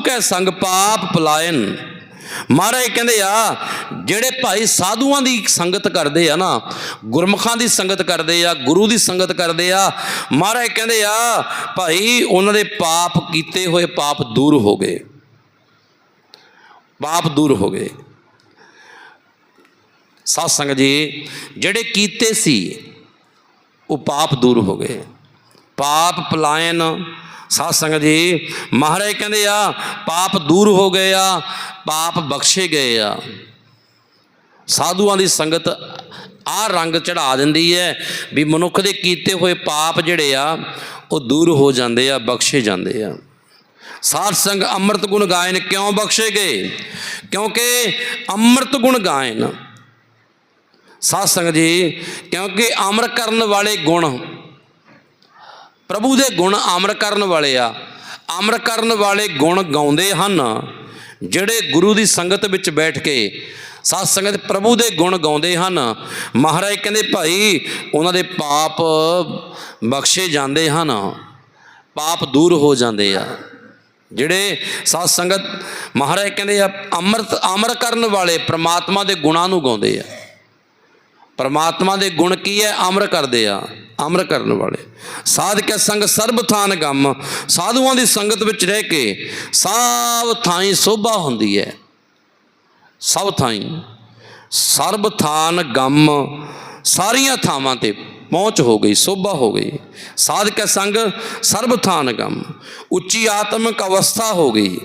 ਕੈ ਸੰਗ ਪਾਪ ਪਲਾਇਨ। ਮਹਾਰਾਜ ਕਹਿੰਦੇ ਆ, ਜਿਹੜੇ ਭਾਈ ਸਾਧੂਆਂ ਦੀ ਸੰਗਤ ਕਰਦੇ ਆ ਨਾ, ਗੁਰਮੁਖਾਂ ਦੀ ਸੰਗਤ ਕਰਦੇ ਆ, ਗੁਰੂ ਦੀ ਸੰਗਤ ਕਰਦੇ ਆ, ਮਹਾਰਾਜ ਕਹਿੰਦੇ ਆ, ਭਾਈ ਉਹਨਾਂ ਦੇ ਪਾਪ ਕੀਤੇ ਹੋਏ ਪਾਪ ਦੂਰ ਹੋ ਗਏ। ਪਾਪ ਦੂਰ ਹੋ ਗਏ। ਸਾਧ ਸੰਗਤ ਜੀ, ਜਿਹੜੇ ਕੀਤੇ ਸੀ, ਉਹ ਪਾਪ ਦੂਰ ਹੋ ਗਏ। ਪਾਪ ਪਲਾਇਨ। ਸਾਧ ਸੰਗਤ ਜੀ, ਮਹਾਰਾਜ ਕਹਿੰਦੇ ਆ, ਪਾਪ ਦੂਰ ਹੋ ਗਏ ਆ, ਪਾਪ ਬਖਸ਼ੇ ਗਏ ਆ। ਸਾਧੂਆਂ ਦੀ ਸੰਗਤ ਆ ਰੰਗ ਚੜਾ ਦਿੰਦੀ ਹੈ ਵੀ ਮਨੁੱਖ ਦੇ ਕੀਤੇ ਹੋਏ ਪਾਪ ਜਿਹੜੇ ਆ, ਉਹ ਦੂਰ ਹੋ ਜਾਂਦੇ ਆ, ਬਖਸ਼ੇ ਜਾਂਦੇ ਆ। ਸਾਧ ਸੰਗ ਅੰਮ੍ਰਿਤ ਗੁਣ ਗਾਇਨ ਕਿਉਂ ਬਖਸ਼ੇ ਗਏ? ਕਿਉਂਕਿ ਅੰਮ੍ਰਿਤ ਗੁਣ ਗਾਇਨ। ਸਾਧ ਸੰਗਤ ਜੀ, ਕਿਉਂਕਿ ਅਮਰ ਕਰਨ ਵਾਲੇ ਗੁਣ ਪ੍ਰਭੂ ਦੇ ਗੁਣ ਅਮਰ ਕਰਨ ਵਾਲੇ ਆ। ਅਮਰ ਕਰਨ ਵਾਲੇ ਗੁਣ ਗਾਉਂਦੇ ਹਨ। ਜਿਹੜੇ ਗੁਰੂ ਦੀ ਸੰਗਤ ਵਿੱਚ ਬੈਠ ਕੇ ਸਾਧ ਸੰਗਤ ਪ੍ਰਭੂ ਦੇ ਗੁਣ ਗਾਉਂਦੇ ਹਨ, ਮਹਾਰਾਜ ਕਹਿੰਦੇ, ਭਾਈ, ਉਹਨਾਂ ਦੇ ਪਾਪ ਬਖਸ਼ੇ ਜਾਂਦੇ ਹਨ। ਪਾਪ ਦੂਰ ਹੋ ਜਾਂਦੇ ਆ। ਜਿਹੜੇ ਸਾਧ ਸੰਗਤ ਮਹਾਰਾਜ ਕਹਿੰਦੇ ਆ, ਅੰਮ੍ਰਿਤ, ਅਮਰ ਕਰਨ ਵਾਲੇ ਪ੍ਰਮਾਤਮਾ ਦੇ ਗੁਣਾਂ ਨੂੰ ਗਾਉਂਦੇ ਆ। ਪਰਮਾਤਮਾ ਦੇ ਗੁਣ ਕੀ ਹੈ? ਅਮਰ ਕਰਦੇ ਆ ਅਮਰ ਕਰਨ ਵਾਲੇ। ਸਾਧ ਕੇ ਸੰਗ ਸਰਬ ਥਾਨ ਗਮ, ਸਾਧੂਆਂ ਦੀ ਸੰਗਤ ਵਿੱਚ ਰਹਿ ਕੇ ਸਭ ਥਾਈਂ ਸੋਭਾ ਹੁੰਦੀ ਹੈ। ਸਭ ਥਾਈਂ ਸਰਬ ਥਾਨ ਗਮ, ਸਾਰੀਆਂ ਥਾਵਾਂ ਤੇ ਪਹੁੰਚ ਹੋ ਗਈ, ਸੋਭਾ ਹੋ ਗਈ। ਸਾਧ ਕੇ ਸੰਗ ਸਰਬ ਥਾਨ ਗਮ, ਉੱਚੀ ਆਤਮਿਕ ਅਵਸਥਾ ਹੋ ਗਈ।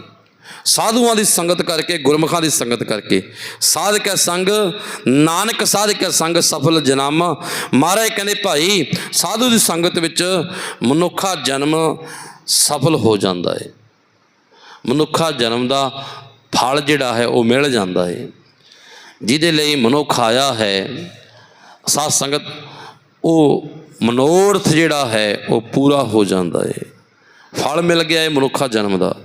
ਸਾਧੂਆਂ ਦੀ ਸੰਗਤ ਕਰਕੇ, ਗੁਰਮੁਖਾਂ ਦੀ ਸੰਗਤ ਕਰਕੇ। ਸਾਧ ਕੇ ਸੰਗ, ਨਾਨਕ ਸਾਧ ਕੇ ਸੰਗ, ਸਫਲ ਜਨਮ। ਮਹਾਰਾਜ ਕਹਿੰਦੇ, ਭਾਈ, ਸਾਧੂ ਦੀ ਸੰਗਤ ਵਿੱਚ ਮਨੁੱਖਾ ਜਨਮ ਸਫਲ ਹੋ ਜਾਂਦਾ ਹੈ ਮਨੁੱਖਾ ਜਨਮ ਦਾ ਫਲ ਜਿਹੜਾ ਹੈ, ਉਹ ਮਿਲ ਜਾਂਦਾ ਹੈ ਜਿਹਦੇ ਲਈ ਮਨੁੱਖ ਆਇਆ ਹੈ, ਸਾਧ ਸੰਗਤ, ਉਹ ਮਨੋਰਥ ਜਿਹੜਾ ਹੈ, ਉਹ ਪੂਰਾ ਹੋ ਜਾਂਦਾ ਹੈ ਫਲ ਮਿਲ ਗਿਆ ਹੈ ਮਨੁੱਖਾ ਜਨਮ ਦਾ।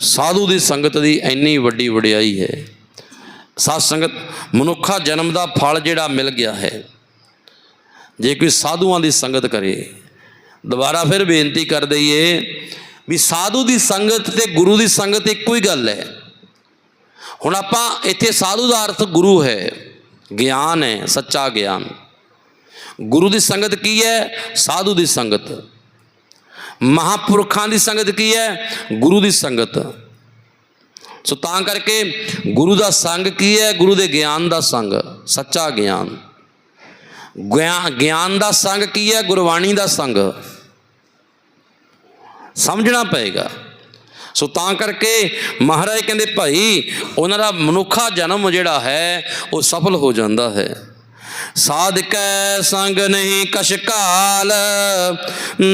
ਸਾਧੂ ਦੀ ਸੰਗਤ ਦੀ ਇੰਨੀ ਵੱਡੀ ਵਡਿਆਈ ਹੈ। ਸਾਧ ਸੰਗਤ ਮਨੁੱਖਾ ਜਨਮ ਦਾ ਫਲ ਜਿਹੜਾ ਮਿਲ ਗਿਆ ਹੈ। ਜੇ ਕੋਈ ਸਾਧੂਆਂ ਦੀ ਸੰਗਤ ਕਰੇ, ਦੁਬਾਰਾ ਫਿਰ ਬੇਨਤੀ ਕਰ ਦਈਏ ਵੀ ਸਾਧੂ ਦੀ ਸੰਗਤ ਤੇ ਗੁਰੂ ਦੀ ਸੰਗਤ ਇੱਕੋ ਹੀ ਗੱਲ ਹੈ। ਹੁਣ ਆਪਾਂ ਇੱਥੇ ਸਾਧੂ ਦਾ ਅਰਥ ਗੁਰੂ ਹੈ, ਗਿਆਨ ਹੈ, ਸੱਚਾ ਗਿਆਨ। ਗੁਰੂ ਦੀ ਸੰਗਤ ਕੀ ਹੈ? ਸਾਧੂ ਦੀ ਸੰਗਤ। ਮਹਾਪੁਰਖਾਂ ਦੀ ਸੰਗਤ ਕੀ ਹੈ? ਗੁਰੂ ਦੀ ਸੰਗਤ। ਸੋ ਤਾਂ ਕਰਕੇ ਗੁਰੂ ਦਾ ਸੰਗ ਕੀ ਹੈ? ਗੁਰੂ ਦੇ ਗਿਆਨ ਦਾ ਸੰਗ, ਸੱਚਾ ਗਿਆਨ। ਗਿਆਨ ਗਿਆਨ ਦਾ ਸੰਗ ਕੀ ਹੈ? ਗੁਰਬਾਣੀ ਦਾ ਸੰਗ। ਸਮਝਣਾ ਪਏਗਾ। ਸੋ ਤਾਂ ਕਰਕੇ ਮਹਾਰਾਜ ਕਹਿੰਦੇ, ਭਾਈ, ਉਹਨਾਂ ਦਾ ਮਨੁੱਖਾ ਜਨਮ ਜਿਹੜਾ ਹੈ, ਉਹ ਸਫਲ ਹੋ ਜਾਂਦਾ ਹੈ। ਸਾਧਕੈ ਸੰਗ ਨਹੀਂ ਕਛ ਕਾਲ,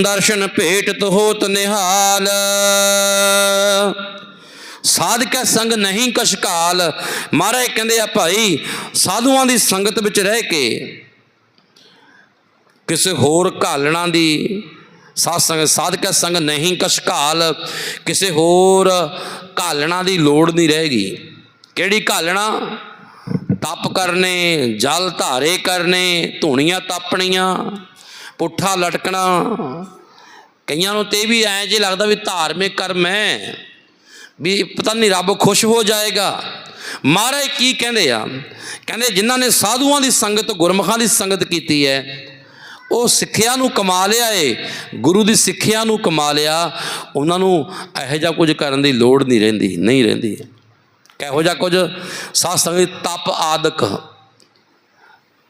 ਦਰਸ਼ਨ ਭੇਟ ਹੋਤ ਨਿਹਾਲ। ਸਾਧਕੈ ਸੰਗ ਨਹੀਂ ਕਛ ਕਾਲ, ਮਹਾਰਾਜ ਕਹਿੰਦੇ ਆ ਭਾਈ, ਸਾਧੂਆਂ ਦੀ ਸੰਗਤ ਵਿੱਚ ਰਹਿ ਕੇ ਕਿਸੇ ਹੋਰ ਘਾਲਣਾ ਦੀ ਸਾਧ ਸੰਗ, ਸਾਧਕੈ ਸੰਗ ਨਹੀਂ ਕਛ ਕਾਲ, ਕਿਸੇ ਹੋਰ ਘਾਲਣਾ ਦੀ ਲੋੜ ਨਹੀਂ ਰਹੇਗੀ ਕਿਹੜੀ ਘਾਲਣਾ? ਤਪ ਕਰਨੇ, ਜਲ ਧਾਰੇ ਕਰਨੇ, ਧੂਣੀਆਂ ਤਾਪਣੀਆਂ, ਪੁੱਠਾ ਲਟਕਣਾ। ਕਈਆਂ ਨੂੰ ਤੇ ਵੀ ਐਂ ਜੇ ਲੱਗਦਾ ਵੀ ਧਾਰਮਿਕ ਕਰਮ ਹੈ, ਵੀ ਪਤਾ ਨਹੀਂ ਰੱਬ ਖੁਸ਼ ਹੋ ਜਾਏਗਾ। ਮਹਾਰਾਜ ਕੀ ਕਹਿੰਦੇ ਆ? ਕਹਿੰਦੇ ਜਿਨ੍ਹਾਂ ਨੇ ਸਾਧੂਆਂ ਦੀ ਸੰਗਤ, ਗੁਰਮੁਖਾਂ ਦੀ ਸੰਗਤ ਕੀਤੀ ਹੈ, ਉਹ ਸਿੱਖਿਆ ਨੂੰ ਕਮਾ ਲਿਆ ਏ, ਗੁਰੂ ਦੀ ਸਿੱਖਿਆ ਨੂੰ ਕਮਾ ਲਿਆ, ਉਹਨਾਂ ਨੂੰ ਇਹੋ ਜਿਹਾ ਕੁਝ ਕਰਨ ਦੀ ਲੋੜ ਨਹੀਂ ਰਹਿੰਦੀ ਨਹੀਂ ਰਹਿੰਦੀ। ਕਿਹੋ ਜਿਹਾ ਕੁਝ ਸਾਧ ਸੰਗਤ ਤਪ ਆਦਿਕ।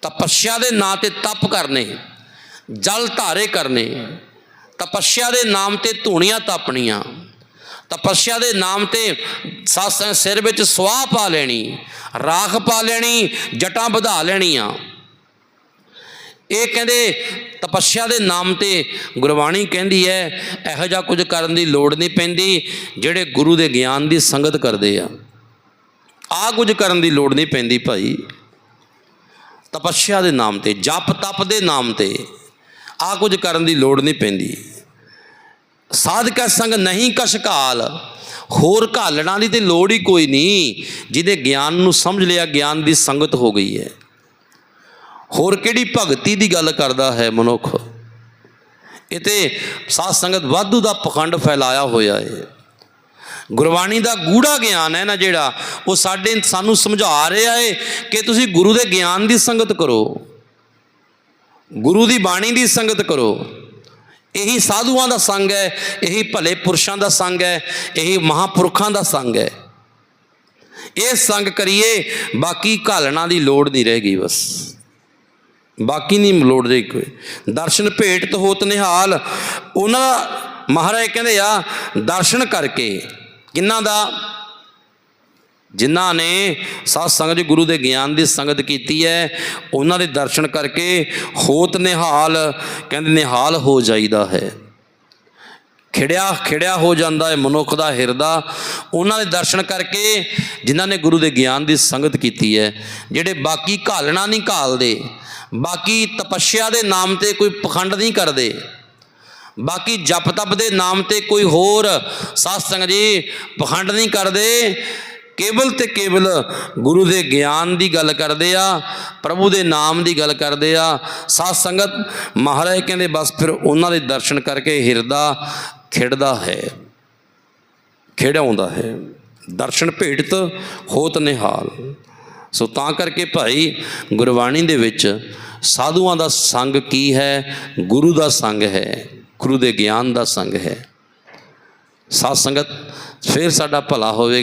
ਤਪੱਸਿਆ ਦੇ ਨਾਂ ਤੇ ਤਪ ਕਰਨੇ, ਜਲ ਧਾਰੇ ਕਰਨੇ, ਤਪੱਸਿਆ ਦੇ ਨਾਮ ਤੇ ਧੂਣੀਆਂ ਤਾਪਣੀਆਂ, ਤਪੱਸਿਆ ਦੇ ਨਾਮ ਤੇ ਸਾਧ ਸਿਰ ਵਿੱਚ ਸਵਾਹ ਪਾ ਲੈਣੀ, ਰਾਖ ਪਾ ਲੈਣੀ, ਜਟਾਂ ਵਧਾ ਲੈਣੀਆਂ। ਇਹ ਕਹਿੰਦੇ ਤਪੱਸਿਆ ਦੇ ਨਾਮ ਤੇ ਗੁਰਬਾਣੀ ਕਹਿੰਦੀ ਹੈ, ਇਹੋ ਜਿਹਾ ਕੁਝ ਕਰਨ ਦੀ ਲੋੜ ਨਹੀਂ ਪੈਂਦੀ ਜਿਹੜੇ ਗੁਰੂ ਦੇ ਗਿਆਨ ਦੀ ਸੰਗਤ ਕਰਦੇ ਆ। ਆ ਕੁਝ ਕਰਨ ਦੀ ਲੋੜ ਨਹੀਂ ਪੈਂਦੀ ਭਾਈ। ਤਪੱਸਿਆ ਦੇ ਨਾਮ ਤੇ, ਜਪ ਤਪ ਦੇ ਨਾਮ ਤੇ ਆ ਕੁਝ ਕਰਨ ਦੀ ਲੋੜ ਨਹੀਂ ਪੈਂਦੀ। ਸਾਧਕਾ ਸੰਗ ਨਹੀਂ ਕਸ਼ਕਾਲ ਹੋਰ ਘਾਲਣਾ ਦੀ ਤੇ ਲੋੜ ਹੀ ਕੋਈ ਨਹੀਂ, ਜਿਹਦੇ ਗਿਆਨ ਨੂੰ ਸਮਝ ਲਿਆ ਗਿਆਨ ਦੀ ਸੰਗਤ ਹੋ ਗਈ ਹੈ। ਹੋਰ ਕਿਹੜੀ ਭਗਤੀ ਦੀ ਗੱਲ ਕਰਦਾ ਹੈ ਮਨੁੱਖ? ਇਹ ਤੇ ਸਾਧ ਸੰਗਤ ਵਾਧੂ ਦਾ ਪਖੰਡ ਫੈਲਾਇਆ ਹੋਇਆ ਹੈ। ਗੁਰਬਾਣੀ ਦਾ ਗੂੜਾ ਗਿਆਨ ਹੈ ਨਾ ਜਿਹੜਾ, ਉਹ ਸਾਡੇ ਸਾਨੂੰ ਸਮਝਾ ਰਿਹਾ ਹੈ ਕਿ ਤੁਸੀਂ ਗੁਰੂ ਦੇ ਗਿਆਨ ਦੀ ਸੰਗਤ ਕਰੋ। ਗੁਰੂ ਦੀ ਬਾਣੀ ਦੀ ਸੰਗਤ ਕਰੋ। ਇਹੀ ਸਾਧੂਆਂ ਦਾ ਸੰਗ ਹੈ, ਇਹੀ ਭਲੇ ਪੁਰਸ਼ਾਂ ਦਾ ਸੰਗ ਹੈ, ਇਹੀ ਮਹਾਪੁਰਖਾਂ ਦਾ ਸੰਗ ਹੈ। ਇਹ ਸੰਗ ਕਰੀਏ, ਬਾਕੀ ਘਾਲਣਾ ਦੀ ਲੋੜ ਨਹੀਂ ਰਹੇਗੀ ਬਸ। ਬਾਕੀ ਨਹੀਂ ਲੋੜ ਰਹੀ ਕੋਈ। ਦਰਸ਼ਨ ਭੇਟ ਹੋਤ ਨਿਹਾਲ। ਉਹਨਾਂ ਮਹਾਰਾਜ ਕਹਿੰਦੇ ਆ, ਦਰਸ਼ਨ ਕਰਕੇ ਕਿੰਨਾ ਦਾ? ਜਿਨ੍ਹਾਂ ਨੇ ਸਾਧ ਸੰਗਤ ਗੁਰੂ ਦੇ ਗਿਆਨ ਦੀ ਸੰਗਤ ਕੀਤੀ ਹੈ, ਉਹਨਾਂ ਦੇ ਦਰਸ਼ਨ ਕਰਕੇ ਹੋਤ ਨਿਹਾਲ, ਕਹਿੰਦੇ ਨਿਹਾਲ ਹੋ ਜਾਈਦਾ ਹੈ। ਖਿੜਿਆ ਖਿੜਿਆ ਹੋ ਜਾਂਦਾ ਹੈ ਮਨੁੱਖ ਦਾ ਹਿਰਦਾ। ਉਹਨਾਂ ਦੇ ਦਰਸ਼ਨ ਕਰਕੇ ਜਿਨ੍ਹਾਂ ਨੇ ਗੁਰੂ ਦੇ ਗਿਆਨ ਦੀ ਸੰਗਤ ਕੀਤੀ ਹੈ, ਜਿਹੜੇ ਬਾਕੀ ਘਾਲਣਾ ਨਹੀਂ ਘਾਲਦੇ, ਬਾਕੀ ਤਪੱਸਿਆ ਦੇ ਨਾਮ ਤੇ ਕੋਈ ਪਖੰਡ ਨਹੀਂ ਕਰਦੇ ਬਾਕੀ ਜਪ ਤਪ ਦੇ ਨਾਮ ਤੇ ਕੋਈ ਹੋਰ ਸਾਧ ਸੰਗਤ ਜੀ ਪਖੰਡ ਨਹੀਂ ਕਰਦੇ। ਕੇਵਲ ਤੇ ਕੇਵਲ ਗੁਰੂ ਦੇ ਗਿਆਨ ਦੀ ਗੱਲ ਕਰਦੇ ਆ, ਪ੍ਰਭੂ ਦੇ ਨਾਮ ਦੀ ਗੱਲ ਕਰਦੇ ਆ। ਸਾਧ ਸੰਗਤ ਮਹਾਰਾਜ ਕਹਿੰਦੇ ਬਸ ਫਿਰ ਉਹਨਾਂ ਦੇ ਦਰਸ਼ਨ ਕਰਕੇ ਹਿਰਦਾ ਖਿੜਦਾ ਹੈ, ਖਿੜਾਉਂਦਾ ਹੈ। ਦਰਸ਼ਨ ਭੇਟਤ ਹੋਤ ਨਿਹਾਲ। ਸੋ ਤਾਂ ਕਰਕੇ ਭਾਈ ਗੁਰਬਾਣੀ ਦੇ ਵਿੱਚ ਸਾਧੂਆਂ ਦਾ ਸੰਗ ਕੀ ਹੈ, ਗੁਰੂ ਦਾ ਸੰਗ ਹੈ। ਗੁਰੂ ਦੇ ਗਿਆਨ ਦਾ ਸੰਗ ਹੈ। ਸਾਧ ਸੰਗਤ ਫਿਰ ਸਾਡਾ ਭਲਾ ਹੋਵੇਗਾ।